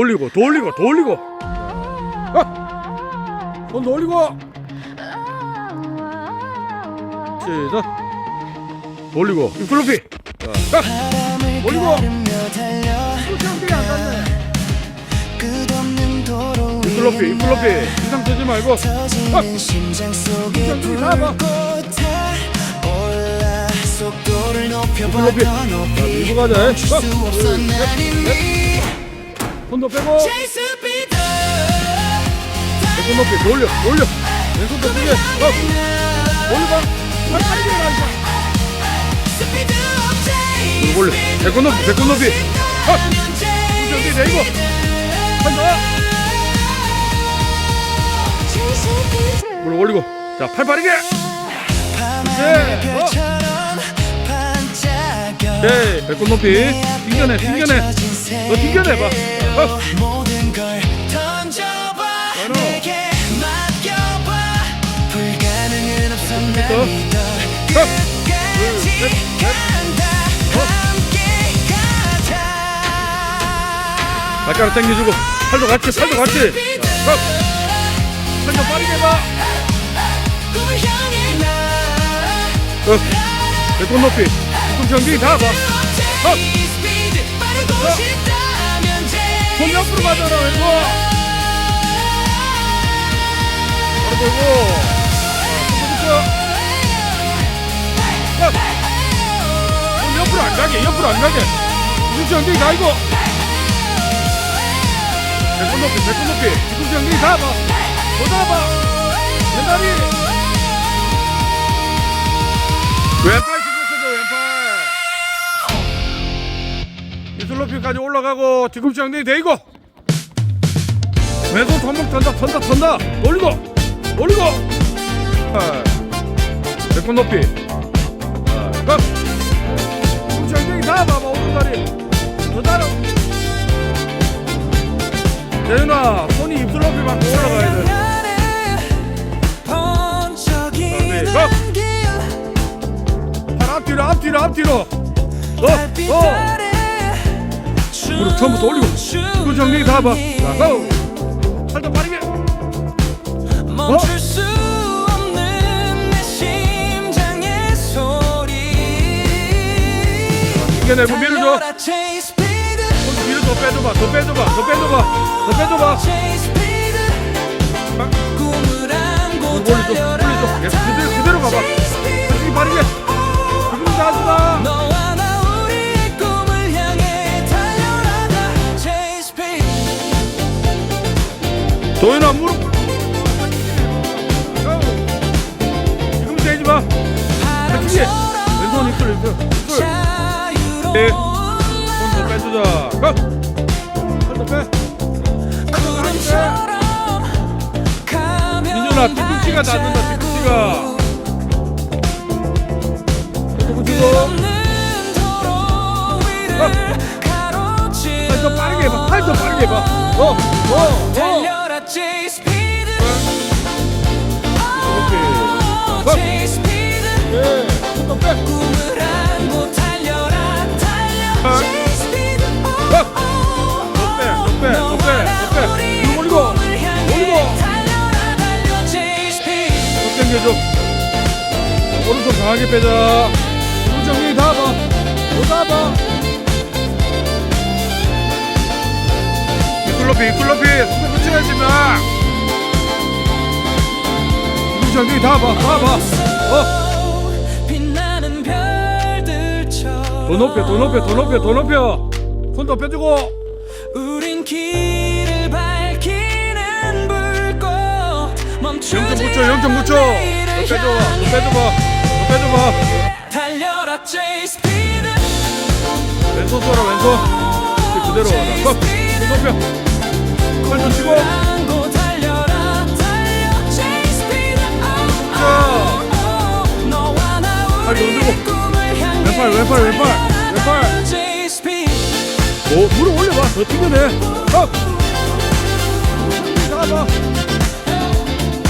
돌리고 돌리고 돌리고 아! 손 돌리고 시작 돌리고 인플로피 자, 아! 닿네 끝없는 도로 인플로피 인플로피 이상 뜨지 말고 아! 심장 속에. 불꽃 올라 속도를 높여봐 높이. 높이 가자. 어, 이미 손도 빼고. 배꼽 높이 돌려 돌려. 왼손도 크게. 어. 올려봐. 팔 빨리 해라 이거 올려 배꼽 높이 배꼽 높이. 어 준비 돼 이거 한더 물 올리고. 자팔 빠르게. 네. 어. 네 배꼽 높이. 튕겨내 튕겨내 너 튕겨내봐. 어 모든 걸 던져봐. 내게 맡겨봐 불가능은 없어 끝까지 셋, 넷. 간다 어. 함께 가자 발가락 당겨주고 팔도 같이 팔도 같이 자, 어 빠르게 해봐 꿈을 향해 나어 배꼽 높이 뒤꿈치 다 봐. 어. 손 옆으로 가잖아 왼손 바로 자, 손 옆으로 안 가게 옆으로 안 가게. 뒤꿈치 엉덩이 다 이거. 배꼽 높이 배꼽 높이. 뒤꿈치 엉덩이 다봐 더 잡아 왼다리 왼팔 슬 높이까지 올라가고 뒤꿈치 엉덩이 대고. 왼손 덤목 던다 던다 던다. 올리고 올리고. 아, 배꼽 높이. 아, 급 뒤꿈치 엉덩이 다 봐봐 오른다리. 더 달아 대윤아 손이 입술 높이 맞고 올라가야 돼. 가. 앞뒤로 앞뒤로 앞뒤로. 어, 어. 무릎 처음부터 올리고. 뒤꿈치 엉덩이 다 봐. 자, 고! 팔도 빠르게. 멈출 수 없는 내 심장의 소리. 이겨내고 밀어줘. 손 뒤로 더 빼줘봐 더 빼줘봐 더 빼줘봐 더 빼줘봐. 올려줘 달려라 계속 그대로 그대로 가봐. 솔직히 빠르게. 지금 너 도현아 무릎. 지금 대지 마. 뒤에 왼손 이끌 이끌 이끌. 네. 손더 빼주자. 가 손더 빼. 민준아 뒤꿈치가 닿는다 뒤꿈치가. 팔더 빠르게 해봐. 팔더 빠르게 해봐. 어 어 어 달려라 chase speed 오케이 chase speed 예. 손더 빼. 꿈을 안고 달려라 달려. 아. chase speed 더빼더빼더빼더빼 물 올리고 올리고. 더 당겨줘. 오른손 강하게 빼자. 우정이 닿아봐. 더 닿아봐 이끌로피 이끌로피. 손에 붙여야지 마 우정이 닿아봐 닿아봐. 어. 빛나는 별들처럼 더 높여 더 높여 더 높여 더 높여. 손더 빼주고. 우린 길을 밝히는 불꽃. 멈추지 영점 묻혀 영점 묻혀 더 빼줘봐 더 빼줘봐 더 빼줘봐. 왼손 쏘라 왼손. 그대로 가자 손 높여 나팔 우리의 흔들고. 왼팔 왼팔 왼팔 왼팔. 오 무릎 올려봐. 더 튕겨내. 업. 잡아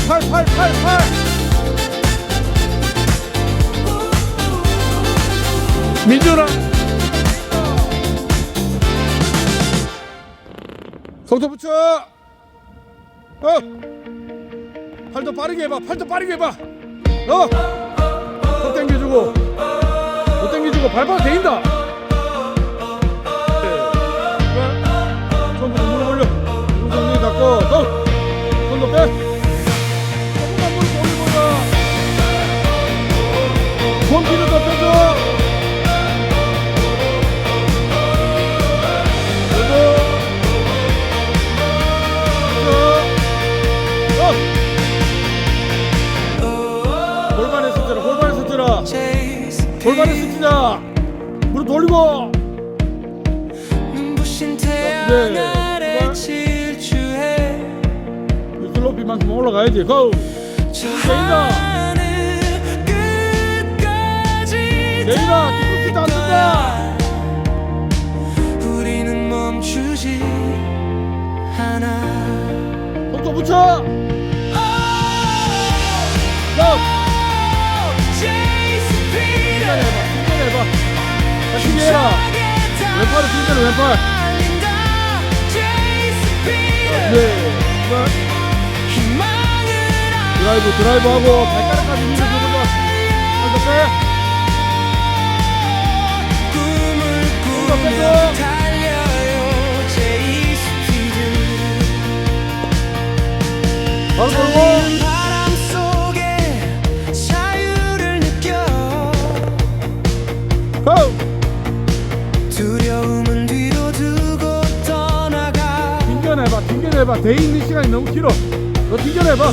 팔팔팔팔. 민준아 속도 붙여. 어. 팔도 빠르게 해봐 팔도 빠르게 해봐. 어속 당겨주고 못 당겨주고 발바닥 대인다. 손부터 무릎 올려. 엉덩이 닫고 손 손도 빼. 조금만 무릎 올리고 손 뒤로 더 펴줘 만큼 올라가야지. 고! 저 내일아. 하늘 끝까지 내일아 뒤꿈치 다 뜬다 우리는 멈추지 않아. 손톱 붙여! 고! Chase Peter 해봐 충전해 해봐 다시 해라 왼팔을 충전해 왼팔 네 드라이브 드라이브 하고 발가락까지 빼 꿈을 손도 꾸며 빼고. 바로 돌고 튕겨내봐 튕겨내봐. 돼 있는 시간이 너무 길어. 너 튕겨내봐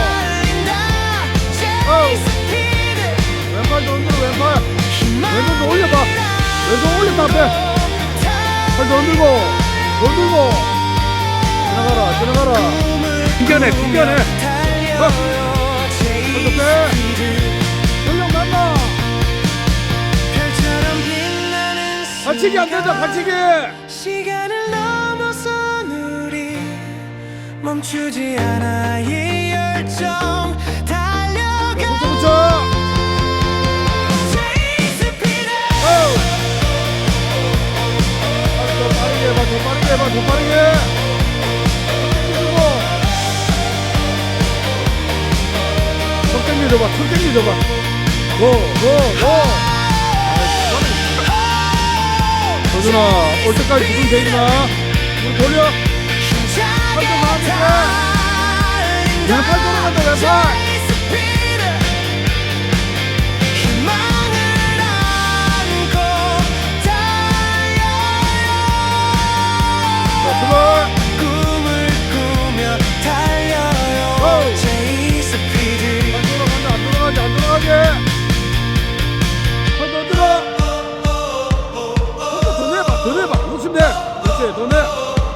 흔들고 지나가라 지나가라 튕겨내. 달려요 손도 빼 전력 만나 받치기 안 된다 받치기 시간을 넘어선 우리 멈추지 않아 이 열정 더 빠르게. 당겨주고 손 당겨줘봐 손 당겨줘봐 고고고. 도준아 올 때까지 두분 되지마 우리 돌려. 나와줄게. 달린다 왼팔 돌아간다 왼팔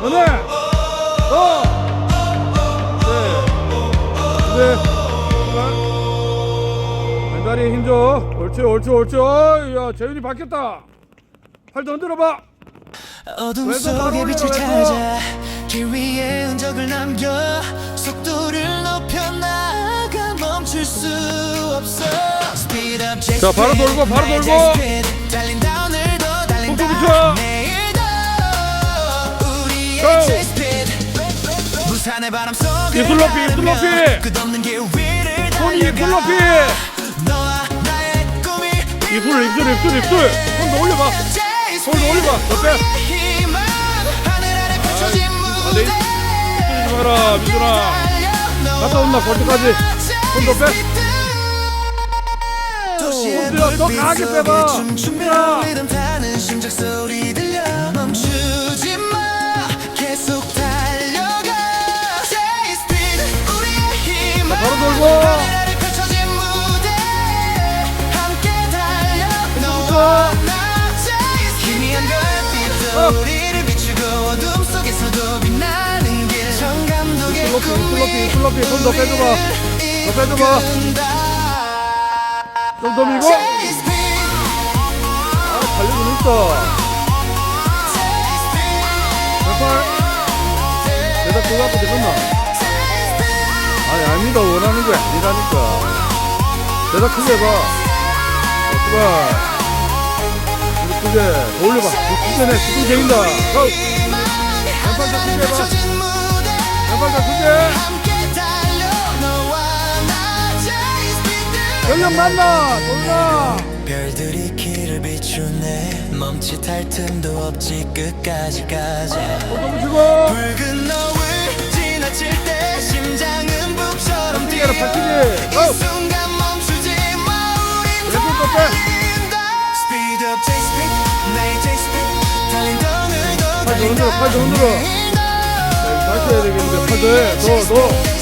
더내더내더 네. 네. 왼다리에 힘줘 옳지 옳지 옳지 어야 재윤이 바뀌었다 팔더 흔들어봐 어둠 속에 빛을 왼손. 찾아 길 위에 흔적을 남겨 속도를 높여 나가 멈출 수 없어 자, 바로. 돌고, 바로 돌고. 속도 붙여. 이, 입술 가르며 높이. 끝없는 길 위를 손이 꿈이 입술 입술 입술 입술. 손도 올려봐. 손도 올려봐. 더빼 희망 하늘 아래 펼쳐진 내 무대 입술 봐라 민준아. 갔다 온다 골대까지. 손도 빼. 손들어, 더 강하게 빼봐. 민준아. 우리를 비추고 어둠 속에서도 빛나는 길. 정 감독의. 손더 빼줘봐. 더 빼줘봐. 좀 더 밀고. 아 달리고 있어. 몇발 내가 갖고 되겠나. 아니 아닙니다. 원하는 거 아니라니까. 대답 크게 해봐. 어떡하 더 올려봐. 고! 왼팔 더 크게 해봐 왼팔 더 크게 전력 만나. 돌나 별들이 길을 비추네. 멈칫할 틈도 없지. 끝까지 가자. 붙이고 붉은 너울 팔더 흔들어. 다시 해야 되겠는데 팔 더해. 더더